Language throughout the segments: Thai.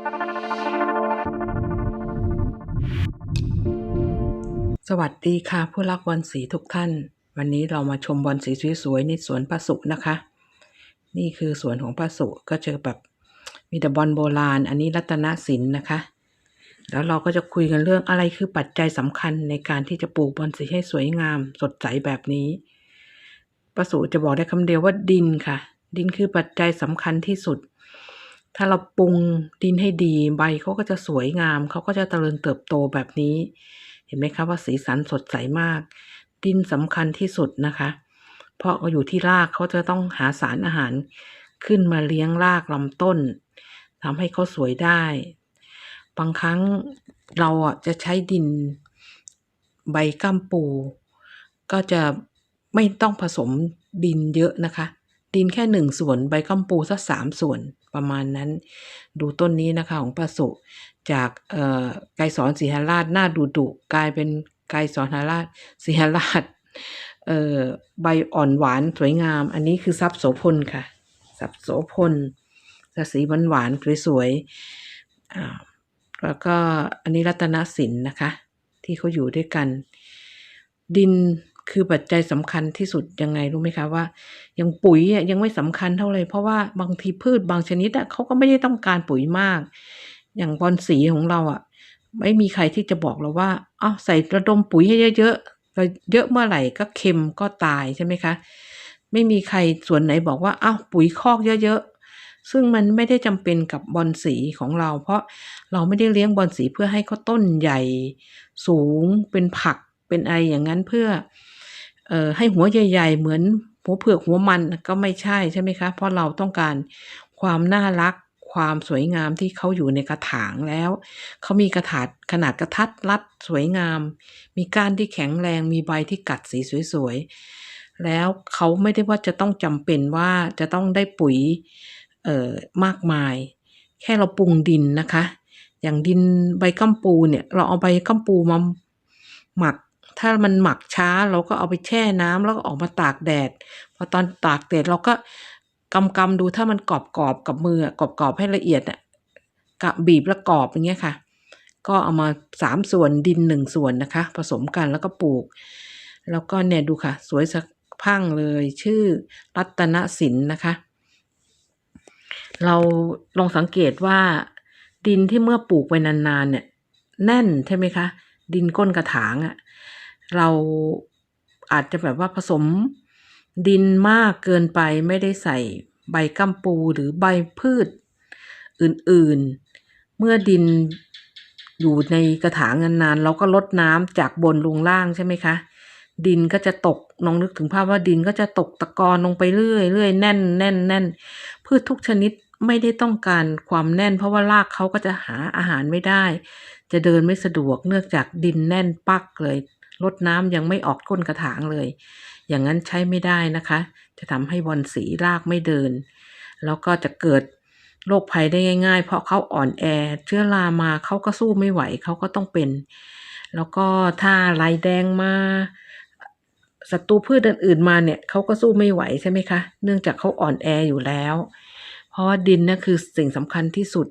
สวัสดีค่ะผู้รักบอลสีทุกท่าน วันนี้เรามาชมบอลสีสวยๆในสวนป้าสุนะคะ นี่คือสวนของป้าสุก็เจอแบบมีแต่บอลโบราณ อันนี้รัตนศิลป์นะคะ แล้วเราก็จะคุยกันเรื่องอะไรคือปัจจัยสำคัญในการที่จะปลูกบอลสีให้สวยงาม สดใสแบบนี้ป้าสุจะบอกได้คำเดียวว่าดินค่ะ ดินคือปัจจัยสำคัญที่สุด ถ้าเราปรุงดินให้ดีใบเขาก็จะสวยงาม เขาก็จะเจริญเติบโตแบบนี้ เห็นไหมคะว่าสีสันสดใสมาก ดินสำคัญที่สุดนะคะ เพราะอยู่ที่รากเขาจะต้องหาสารอาหารขึ้นมาเลี้ยงรากลำต้นทำให้เขาสวยได้ บางครั้งเราอะจะใช้ดินใบก้ามปู ก็จะไม่ต้องผสมดินเยอะนะคะ ดินแค่หนึ่งส่วนใบกัมปูสักสามส่วนประมาณนั้น ดูต้นนี้นะคะของปลาสุจากไกรสอนสีหราชหน้าดุดุกลายเป็นไกรสอนหราชสีหราชใบอ่อนหวานสวยงาม อันนี้คือซับโสพลค่ะซับโสพลสีหวานหวานสวยๆแล้วก็อันนี้รัตนสินนะคะ ที่เขาอยู่ด้วยกัน ดิน คือปัจจัยสำคัญที่สุดยังไงรู้ไหมคะว่ายังปุ๋ยยังไม่สำคัญเท่าไหร่เพราะว่าบางทีพืชบางชนิดอะเขาก็ไม่ได้ต้องการปุ๋ยมาก อย่างบอลสีของเราอะ ไม่มีใครที่จะบอกเราว่าอ้าวใส่ระดมปุ๋ยให้เยอะๆเยอะเมื่อไหร่ก็เค็มก็ตายใช่ไหมคะ ไม่มีใครส่วนไหนบอกว่าอ้าวปุ๋ยคอกเยอะๆซึ่งมันไม่ได้จำเป็นกับบอลสีของเรา เพราะเราไม่ได้เลี้ยงบอลสีเพื่อให้เขาต้นใหญ่ สูงเป็นผักเป็นอะไรอย่างนั้นเพื่อ เอ่อให้หัวใหญ่ ๆ เหมือนหัวเผือกหัวมันก็ไม่ใช่ใช่ไหมคะ เพราะเราต้องการความน่ารักความสวยงามที่เขาอยู่ในกระถางแล้ว เขามีกระถาดขนาดกระทัดรัดสวยงาม มีก้านที่แข็งแรง มีใบที่กัดสีสวยๆ แล้วเขาไม่ได้ว่าจะต้องจำเป็นว่าจะต้องได้ปุ๋ยเอ่อมากมาย แค่เราปรุงดินนะคะ อย่างดินใบกัมปูเนี่ย เราเอาใบกัมปูมาหมัก ถ้ามันหมักช้าเราก็เอาไปแช่น้ำแล้วก็ออกมาตากแดด พอตอนตากแดดเราก็กำกำดูถ้ามันกรอบกรอบกับมือกรอบกรอบให้ละเอียดอะกะบีบแล้วกรอบอย่างเงี้ยค่ะ ก็เอามาสามส่วนดินหนึ่งส่วนนะคะ ผสมกันแล้วก็ปลูก แล้วก็เนี่ยดูค่ะ สวยสักพังเลยชื่อรัตนศิลป์นะคะ เราลองสังเกตว่า ดินที่เมื่อปลูกไปนานๆเนี่ย แน่นใช่ไหมคะ ดินก้นกระถางอะ่ะ เราอาจจะแบบว่าผสมดินมากเกินไปไม่ได้ใส่ใบกัมปูหรือใบพืชอื่นๆ เมื่อดินอยู่ในกระถางนานๆเราก็ลดน้ำจากบนลงล่างใช่ไหมคะ ดินก็จะตกน้องนึกถึงภาพว่าดินก็จะตกตะกอนลงไปเรื่อยเรื่อยแน่นแน่นแน่นพืชทุกชนิดไม่ได้ต้องการความแน่น เพราะว่ารากเขาก็จะหาอาหารไม่ได้ จะเดินไม่สะดวกเนื่องจากดินแน่นปักเลย ลดน้ำยังไม่ออกก้นกระถางเลย อย่างนั้นใช้ไม่ได้นะคะ จะทำให้บอลสีรากไม่เดิน แล้วก็จะเกิดโรคภัยได้ง่าย ๆ เพราะเขาอ่อนแอ เชื้อรามาเขาก็สู้ไม่ไหวเขาก็ต้องเป็น แล้วก็ถ้าลายแดงมาศัตรูพืชอื่นๆมาเนี่ยเขาก็สู้ไม่ไหวใช่ไหมคะ เนื่องจากเขาอ่อนแออยู่แล้ว เพราะว่าดินนั่นคือสิ่งสำคัญที่สุด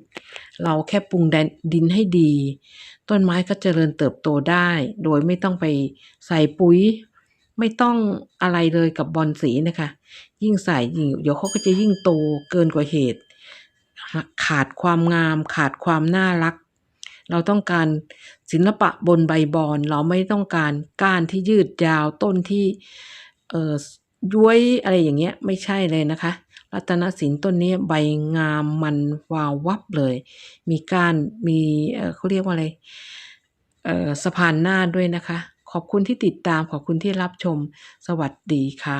เราแค่ปรุงดินให้ดี ต้นไม้ก็เจริญเติบโตได้ โดยไม่ต้องไปใส่ปุ๋ย ไม่ต้องอะไรเลยกับบอลสีนะคะ ยิ่งใส่ยิ่งเดี๋ยวเขาก็จะยิ่งโตเกินกว่าเหตุ ขาดความงาม ขาดความน่ารัก เราต้องการศิลปะบนใบบอน เราไม่ต้องการก้านที่ยืดยาวต้นที่เออ ย้วยอะไรอย่างเงี้ยไม่ใช่เลยนะคะ รัตนศิลป์ต้นนี้ใบงามมันวาววับเลย มีการมีเขาเรียกว่าอะไรสะพานหน้าด้วยนะคะ ขอบคุณที่ติดตามขอบคุณที่รับชมสวัสดีค่ะ